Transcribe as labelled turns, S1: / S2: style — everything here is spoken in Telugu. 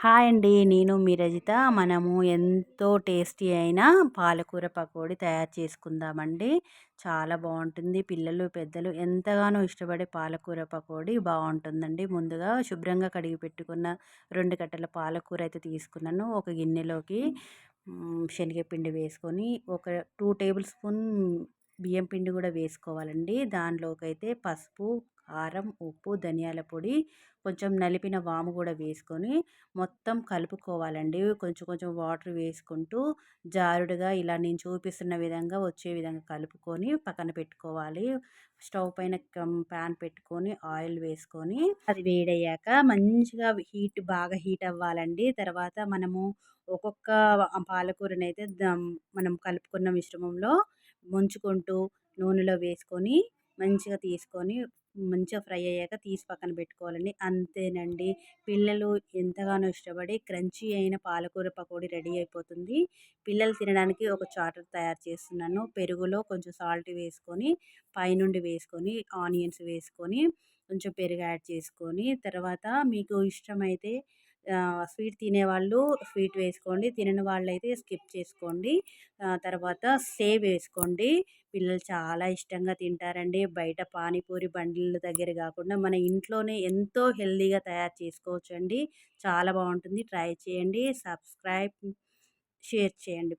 S1: హాయ్ అండి. నేను మీ రజిత. మనము ఎంతో టేస్టీ అయిన పాలకూర పకోడీ తయారు చేసుకుందామండి. చాలా బాగుంటుంది. పిల్లలు పెద్దలు ఎంతగానో ఇష్టపడే పాలకూర పకోడీ బాగుంటుందండి. ముందుగా శుభ్రంగా కడిగి పెట్టుకున్న రెండు కట్టల పాలకూర అయితే తీసుకున్నాను. ఒక గిన్నెలోకి శనగపిండి వేసుకొని ఒక టూ టేబుల్ స్పూన్ బియ్యం పిండి కూడా వేసుకోవాలండి. దానిలోకైతే పసుపు కారం ఉప్పు ధనియాల పొడి కొంచెం నలిపిన వాము కూడా వేసుకొని మొత్తం కలుపుకోవాలండి. కొంచెం కొంచెం వాటర్ వేసుకుంటూ జారుడుగా ఇలా నేను చూపిస్తున్న విధంగా వచ్చే విధంగా కలుపుకొని పక్కన పెట్టుకోవాలి. స్టవ్ పైన ప్యాన్ పెట్టుకొని ఆయిల్ వేసుకొని అది వేడయ్యాక మంచిగా హీట్ బాగా హీట్ అవ్వాలండి. తర్వాత మనము ఒక్కొక్క పాలకూరని అయితే మనం కలుపుకున్న మిశ్రమంలో ముంచుకుంటూ నూనెలో వేసుకొని మంచిగా తీసుకొని మంచిగా ఫ్రై అయ్యాక తీసి పక్కన పెట్టుకోవాలండి. అంతేనండి. పిల్లలు ఎంతగానో ఇష్టపడి క్రంచీ అయిన పాలకూర పకోడీ రెడీ అయిపోతుంది. పిల్లలు తినడానికి ఒక చాటర్ తయారు చేస్తున్నాను. పెరుగులో కొంచెం సాల్ట్ వేసుకొని పైనుండి వేసుకొని ఆనియన్స్ వేసుకొని కొంచెం పెరుగు యాడ్ చేసుకొని తర్వాత మీకు ఇష్టమైతే స్వీట్ తినేవాళ్ళు స్వీట్ వేసుకోండి. తినని వాళ్ళు అయితే స్కిప్ చేసుకోండి. తర్వాత సేవ్ వేసుకోండి. పిల్లలు చాలా ఇష్టంగా తింటారండి. బయట పానీపూరి బండ్ల దగ్గర కాకుండా మన ఇంట్లోనే ఎంతో హెల్దీగా తయారు చేసుకోవచ్చండి. చాలా బాగుంటుంది. ట్రై చేయండి. సబ్స్క్రైబ్ షేర్ చేయండి.